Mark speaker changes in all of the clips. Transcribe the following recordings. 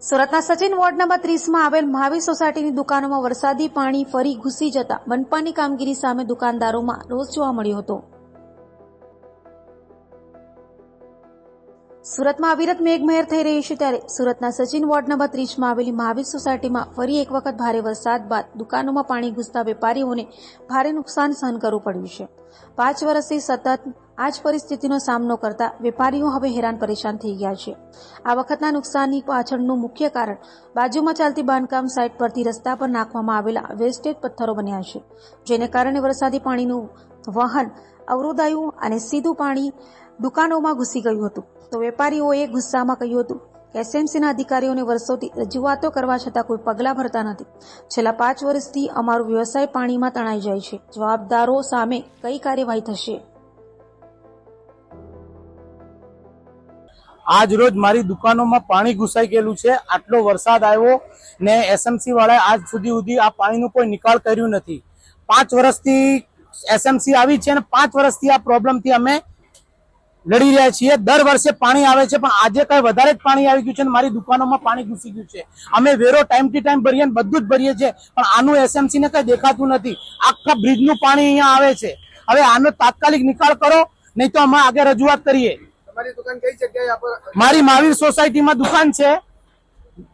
Speaker 1: સુરતના Sachin ward number ત્રીસમાં આવેલ મહાવીર સોસાયટીની દુકાનોમાં વરસાદી પાણી ફરી ઘૂસી જતા મનપાની કામગીરી સામે દુકાનદારોમાં રોષ જોવા મળ્યો હતો. સુરતમાં અવિરત મેઘમહેર થઈ રહી છે ત્યારે સુરતના સચિન વોર્ડ નંબર ત્રીસમાં આવેલી મહાવીર સોસાયટીમાં ફરી એક વખત ભારે વરસાદ બાદ દુકાનોમાં પાણી ઘૂસતા વેપારીઓને ભારે નુકસાન સહન કરવું પડ્યું છે. પાંચ વર્ષથી સતત આ જ પરિસ્થિતિનો સામનો કરતા વેપારીઓ હવે હેરાન પરેશાન થઈ ગયા છે. આ વખતના નુકસાનની પાછળનું મુખ્ય કારણ બાજુમાં ચાલતી બાંધકામ સાઇટ પરથી રસ્તા પર નાખવામાં આવેલા વેસ્ટેજ પથ્થરો બન્યા છે, જેને કારણે વરસાદી પાણીનું વહન અવરોધાયું અને સીધું પાણી દુકાનોમાં ઘૂસી ગયું હતું. તો વેપારીઓએ ગુસ્સામાં કહ્યું હતું એસએમસીના અધિકારીઓને વર્ષોથી રજૂઆતો કરવા છતાં કોઈ પગલાં ભરતા નથી. છેલ્લા પાંચ વર્ષથી અમારો વ્યવસાય પાણીમાં તણાઈ જાય છે. જવાબદારો સામે કઈ કાર્યવાહી થશે?
Speaker 2: આજ રોજ મારી દુકાનોમાં પાણી ઘુસાઈ ગયેલું છે. આટલો વરસાદ આવ્યો ને એસએમસી વાળાએ આજ સુધી સુધી આ પાણીનો કોઈ નિકાલ કર્યું નથી. પાંચ વર્ષથી એસએમસી આવી છે અને પાંચ વર્ષથી આ પ્રોબ્લેમથી અમે લડી રહ્યા છીએ. દર વર્ષે પાણી આવે છે, પણ આજે કઈ વધારે જ પાણી આવી ગયું છે અને મારી દુકાનોમાં પાણી ઘૂસી ગયું છે. અમે વેરો ટાઈમ ટુ ટાઈમ ભરીએ બધું જ ભરીએ છીએ, પણ આનું એસએમસી ને કઈ દેખાતું નથી. આખા બ્રિજનું પાણી અહીંયા આવે છે. હવે આનો તાત્કાલિક નિકાલ કરો, નહીં તો અમે આગળ રજૂઆત કરીએ.
Speaker 3: તમારી દુકાન કઈ જગ્યાએ
Speaker 2: મારી મહાવીર સોસાયટીમાં દુકાન છે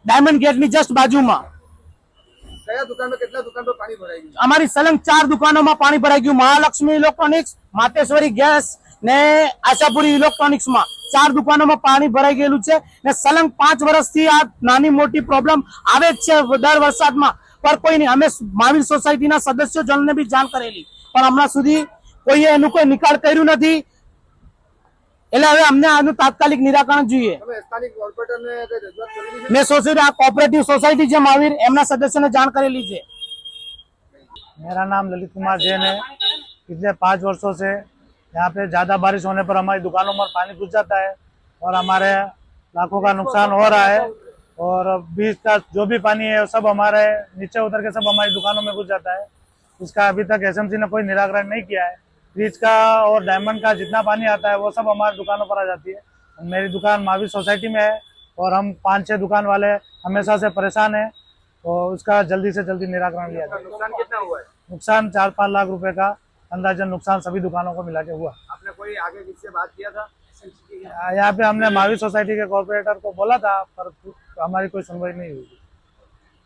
Speaker 2: ડાયમંડ ગેટની જસ્ટ બાજુમાં. અમારી સલંગ ચાર દુકાનોમાં પાણી ભરાઈ ગયું. મહાલક્ષ્મી ઇલેક્ટ્રોનિક્સ માતેશ્વરી ગેસ ને આશાપુરી ઇલેક્ટ્રોનિક્સમાં. ચાર દુકાનોમાં પાણી ભરાઈ ગયેલું છે ને સલંગ પાંચ વર્ષથી આ નાની મોટી પ્રોબ્લેમ આવે જ છે દર વરસાદમાં. પણ કોઈ નહીં અમે મહાવીર સોસાયટીના સદસ્યો જણને બી જાણ કરેલી. પણ હમણાં સુધી કોઈએ એનું કોઈ નિકાલ કર્યું નથી. એટલે અમને આનું તાત્કાલિક નિરાકરણ જોઈએ. મેં આ કોઓપરેટિવ સોસાયટી એમના જાણ કરેલી છે.
Speaker 4: मेरा नाम ललित कुमार जैन है। पिछले पाँच यहाँ पे ज़्यादा बारिश होने पर हमारी दुकानों पर पानी घुस जाता है और हमारे लाखों का नुकसान हो रहा है और बीज का जो भी पानी है सब हमारे नीचे उतर के सब हमारी दुकानों में घुस जाता है। इसका अभी तक एसएमसी ने कोई निराकरण नहीं किया है। ब्रिज का और डायमंड का जितना पानी आता है वो सब हमारी दुकानों पर आ जाती है। मेरी दुकान महावीर सोसाइटी में है और हम पाँच छह दुकान वाले हमेशा से परेशान हैं और उसका जल्दी से जल्दी निराकरण लिया जाए।
Speaker 3: नुकसान कितना हुआ है?
Speaker 4: नुकसान चार पाँच लाख रुपए का अंदाजन नुकसान सभी दुकानों को मिला के हुआ।
Speaker 3: आपने कोई आगे किससे बात किया था?
Speaker 4: यहाँ पे हमने महावीर सोसाइटी के कॉर्पोरेटर को बोला था पर हमारी कोई सुनवाई नहीं हुई।